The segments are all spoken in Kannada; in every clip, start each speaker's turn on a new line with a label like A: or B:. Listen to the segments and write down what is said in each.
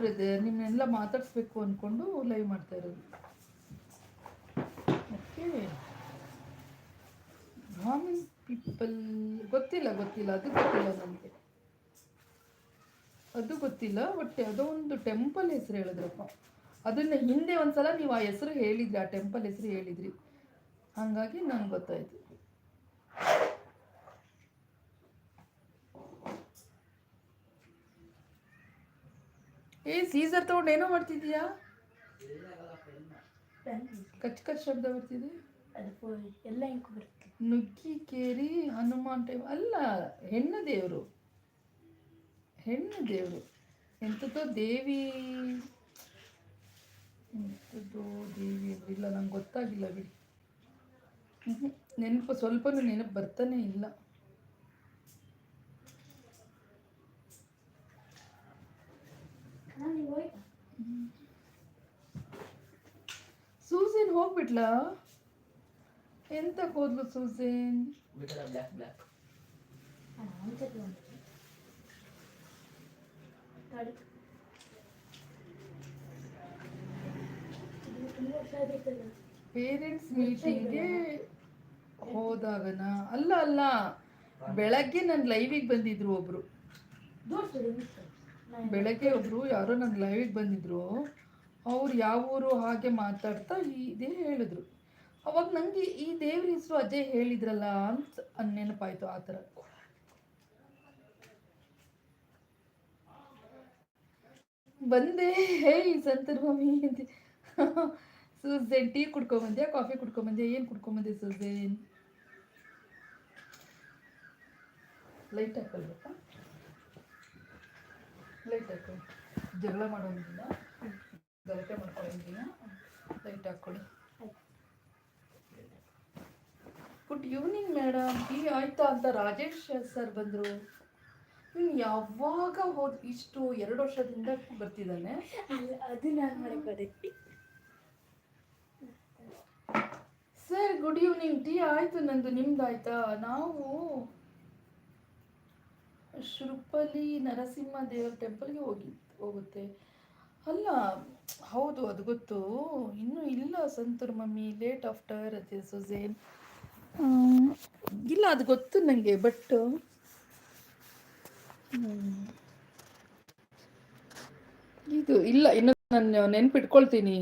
A: ಬ್ರದರ್ ನಿಮ್ಮನ್ನೆಲ್ಲ ಮಾತಾಡಿಸ್ಬೇಕು ಅಂದ್ಕೊಂಡು ಲೈವ್ ಮಾಡ್ತಾ ಇರೋದು. ಓಕೆ ಬ್ರಾಹ್ಮಿನ್ ಪೀಪಲ್ ಗೊತ್ತಿಲ್ಲ ಗೊತ್ತಿಲ್ಲ, ಅದು ಗೊತ್ತಿಲ್ಲ ನನಗೆ ಅದು ಗೊತ್ತಿಲ್ಲ ಬಟ್ ಯಾವುದೋ ಒಂದು ಟೆಂಪಲ್ ಹೆಸರು ಹೇಳಿದ್ರಪ್ಪ. ಅದನ್ನ ಹಿಂದೆ ಒಂದ್ಸಲ ನೀವು ಆ ಹೆಸರು ಹೇಳಿದ್ರಿ, ಆ ಟೆಂಪಲ್ ಹೆಸರು ಹೇಳಿದ್ರಿ. ಹಾಗಾಗಿ ನಂಗೆ ಗೊತ್ತಾಯ್ತು. ಏ ಸೀಸರ್ ತಗೊಂಡು ಏನೋ ಮಾಡ್ತಿದ್ದೀಯಾ? ಕಚ್ ಕಚ್ ಶಬ್ದ ಬರ್ತಿದೆ.
B: ಅದು ಎಲ್ಲ ಹೆಂಗೆ ಬರುತ್ತೆ.
A: ನುಗ್ಗಿಕೇರಿ ಹನುಮಾನ್ ಟೈಮ್. ಅಲ್ಲ ಹೆಣ್ಣು ದೇವರು. ಹೆಣ್ಣು ದೇವರು. ಎಂಥದ್ದೋ ದೇವಿ. ಎಂಥದ್ದೋ ದೇವಿ ಇಲ್ಲ ನಂಗೆ ಗೊತ್ತಾಗಿಲ್ಲ ಬಿಡಿ. ನೆನಪು ಸ್ವಲ್ಪನೂ ನೆನಪು ಬರ್ತಾನೆ ಇಲ್ಲ
B: ನಾನು ನೀವು ಹೋಯ್ತಾ
A: ಸೂಸೇನ್ ಹೋಗ್ಬಿಟ್ಲಾ? ಎಂತ ಕೂದ್ಲು ಸೂಸೇನ್ ಪೇರೆಂಟ್ಸ್ ಮೀಟಿಂಗ್ಗೆ ಹೋದಾಗನ? ಅಲ್ಲ ಅಲ್ಲ. ಬೆಳಗ್ಗೆ ನನ್ನ ಲೈವಿಗೆ ಬಂದಿದ್ರು ಒಬ್ರು. ಬೆಳಗ್ಗೆ ಒಬ್ರು ಯಾರೋ ನನ್ನ ಲೈವಿಗೆ ಬಂದಿದ್ರು. ಅವ್ರು ಯಾವ ಊರು ಹಾಗೆ ಮಾತಾಡ್ತಾ ಇದೇ ಹೇಳಿದ್ರು. ಅವಾಗ ನನಗೆ ಈ ದೇವ್ರ ಹೆಸರು ಅಜಯ್ ಹೇಳಿದ್ರಲ್ಲ ಅಂತ ನೆನಪಾಯಿತು ಆ ಥರ. ಬಂದೆ ಸಂತರ್ ಮಮ್ಮಿ ಅಂತ. ಸೂಸೇನ್ ಟೀ ಕುಡ್ಕೊಂಬಂದ್ಯಾ, ಕಾಫಿ ಕುಡ್ಕೊಂಬಂದ್ಯಾ, ಏನು ಕುಡ್ಕೊಂಬಂದೆ ಸೂಸೇನ್ ಲೈಟ್ ಹಾಕೊಳ್ಬೇಕಾ? ಲೈಟ್ ಹಾಕಿ ಜಗಳ ಮಾಡೋಂಗಿಲ್ಲ. ಗಲಾಟೆ ಮಾಡ್ಕೊಳ್ಳೋಂಗಿಲ್ಲ ಲೈಟ್ ಹಾಕ್ಕೊಳ್ಳಿ ಗುಡ್ ಈವ್ನಿಂಗ್ ಮೇಡಮ್ ಟೀ ಆಯ್ತಾ ಅಂತ ರಾಜೇಶ್ ಸರ್ ಬಂದರು? ಇವ್ನು ಯಾವಾಗ ಹೋದ್ ಇಷ್ಟು ಎರಡು ವರ್ಷದಿಂದ ಬರ್ತಿದ್ದಾನೆ?
B: ಅದು ನಾನು ಮಾಡ್ಕೊಡಿ
A: ಸರ್ ಗುಡ್ ಈವ್ನಿಂಗ್ ಟೀ ಆಯಿತು ನಂದು ನಿಮ್ದು ಆಯ್ತಾ ನಾವು ಶೃಪಲಿ ನರಸಿಂಹ ದೇವರ ಟೆಂಪಲ್ಗೆ ಹೋಗಿ ಹೋಗುತ್ತೆ. ಅಲ್ಲ ಹೌದು ಅದು ಗೊತ್ತು. ಇನ್ನೂ ಇಲ್ಲ ಸಂತೂರ್ ಮಮ್ಮಿ ಲೇಟ್ ಆಫ್ಟರ್ ಅದೇ ಸುಜೇನ್ ಇಲ್ಲ ಅದು ಗೊತ್ತು ನನಗೆ ಬಟ್ ಇದು ಇಲ್ಲ ಇನ್ನು ನಾನು ನೆನ್ಪಿಟ್ಕೊಳ್ತೀನಿ.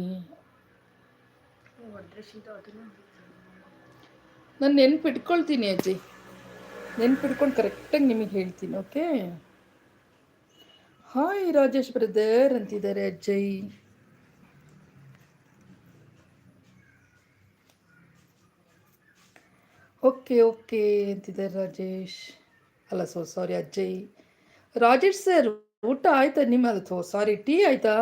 A: ನಾನು ನೆನ್ಪಿಟ್ಕೊಳ್ತೀನಿ ಅಜ್ಜಿ ನೆನ್ಪಿಟ್ಕೊಂಡು ಕರೆಕ್ಟಾಗಿ ನಿಮಗೆ ಹೇಳ್ತೀನಿ ಓಕೆ ಹಾಯ್ ರಾಜೇಶ್ ಬ್ರದರ್ ಅಂತಿದ್ದಾರೆ ಅಜ್ಜಯ್ ಓಕೆ ಓಕೆ ಅಂತಿದ್ದಾರೆ ರಾಜೇಶ್. ಅಲ್ಲ so sorry Ajay Rajesh sir ಊಟ ಆಯ್ತಾ ನಿಮ್ಮ ಥೋ ಸಾರಿ ಟೀ ಆಯ್ತಾ?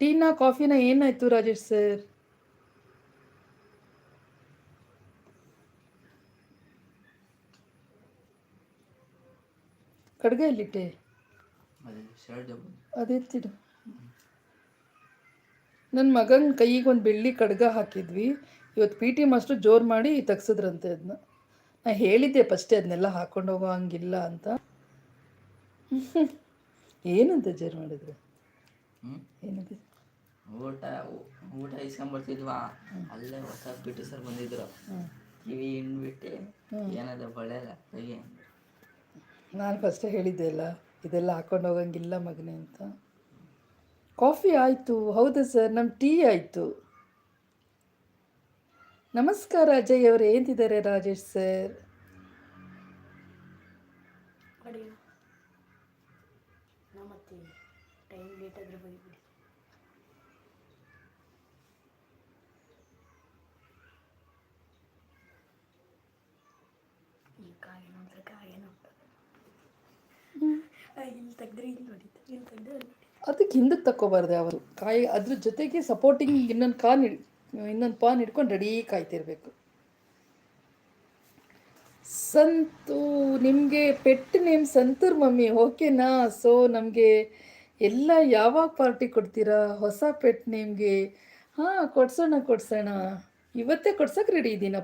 A: ಟೀನಾ ಕಾಫಿನ ಏನಾಯ್ತು ರಾಜೇಶ್ ಸರ್ ಕಡ್ಗ ಎಲ್ಲಿಟ್ಟೆ? ಅದೆತ್ತಿಡು ನನ್ನ ಮಗನ ಕೈಗೆ ಒಂದು ಬೆಳ್ಳಿ ಕಡ್ಗ ಹಾಕಿದ್ವಿ. ಇವತ್ತು ಪಿ ಟಿ ಮಾಸ್ಟ್ರು ಜೋರು ಮಾಡಿ ತೆಗ್ಸಿದ್ರಂತೆ ಅದನ್ನ ನಾ ಹೇಳಿದ್ದೆ ಫಸ್ಟೇ ಅದನ್ನೆಲ್ಲ ಹಾಕೊಂಡು ಹೋಗೋ ಹಂಗಿಲ್ಲ ಅಂತ. ಏನಂತ ಜೋರು ಮಾಡಿದ್ರು? ಏನಂತ?
C: ಊಟ ಊಟ ಇಸ್ಕೊಂಬರ್ತಿದ್ವಾ ಅಲ್ಲೇ ಹೊಸ ಪಿ ಟಿ ಸರ್ ಬಂದಿದ್ರು. ಕಿವಿ ಹಿಂಡ್ಬಿಟ್ಟು ಏನದ ಬಳೆಲ್ಲ ಕೈಗೆ
A: ನಾನು ಫಸ್ಟೇ ಹೇಳಿದ್ದೆ ಅಲ್ಲ ಇದೆಲ್ಲ ಹಾಕೊಂಡು ಹೋಗಂಗಿಲ್ಲ ಮಗನೇ ಅಂತ. ಕಾಫಿ ಆಯಿತು ಹೌದಾ ಸರ್ ನಮ್ಮ ಟೀ ಆಯಿತು. ನಮಸ್ಕಾರ ಅಜಯ್ ಅವರು ಏಂತಿದ್ದಾರೆ ರಾಜೇಶ್ ಸರ್
B: ಹೊಡೆಯೋ ನಾ ಮತ್ತೆ ಟೈಮ್ ಲೇಟ್ ಆದ್ರೆ ಬೈಬಿಡಿ ಈ ಕಾಯಿನ ಒಂಥರ ಕಾಯಿನ ಇಲ್ಲಿ ತೆಗ್ದ್ರೆ ಇಲ್ಲಿ ಹೊಡಿತು ಇಲ್ಲಿ ತೆಗ್ದ್ರೆ ಅಲ್ಲಿ ಹೊಡಿತು
A: ಅದಕ್ಕೆ ಹಿಂದಕ್ಕೆ ತಕ್ಕೋಬಾರ್ದೆ ಅವರು ಕಾಯಿ ಅದ್ರ ಜೊತೆಗೆ ಸಪೋರ್ಟಿಂಗ್ ಇನ್ನೊಂದು ಕಾನ್ ಹಿಡ್ ಇನ್ನೊಂದು ಪಾನ್ ಹಿಡ್ಕೊಂಡು ರೆಡಿ ಕಾಯ್ತಿರ್ಬೇಕು. ಸಂತು, ನಿಮಗೆ ಪೆಟ್ ನೇಮ್ ಸಂತೂರ್ ಮಮ್ಮಿ ಓಕೆನಾ ಸೊ ನಮಗೆ ಎಲ್ಲ ಯಾವಾಗ ಪಾರ್ಟಿ ಕೊಡ್ತೀರಾ? ಹೊಸ ಪೆಟ್ ನೇಮ್ಗೆ. ಹಾಂ, ಕೊಡ್ಸೋಣ ಕೊಡ್ಸೋಣ. ಇವತ್ತೇ ಕೊಡ್ಸೋಕೆ ರೆಡಿ ಇದ್ದೀನಪ್ಪ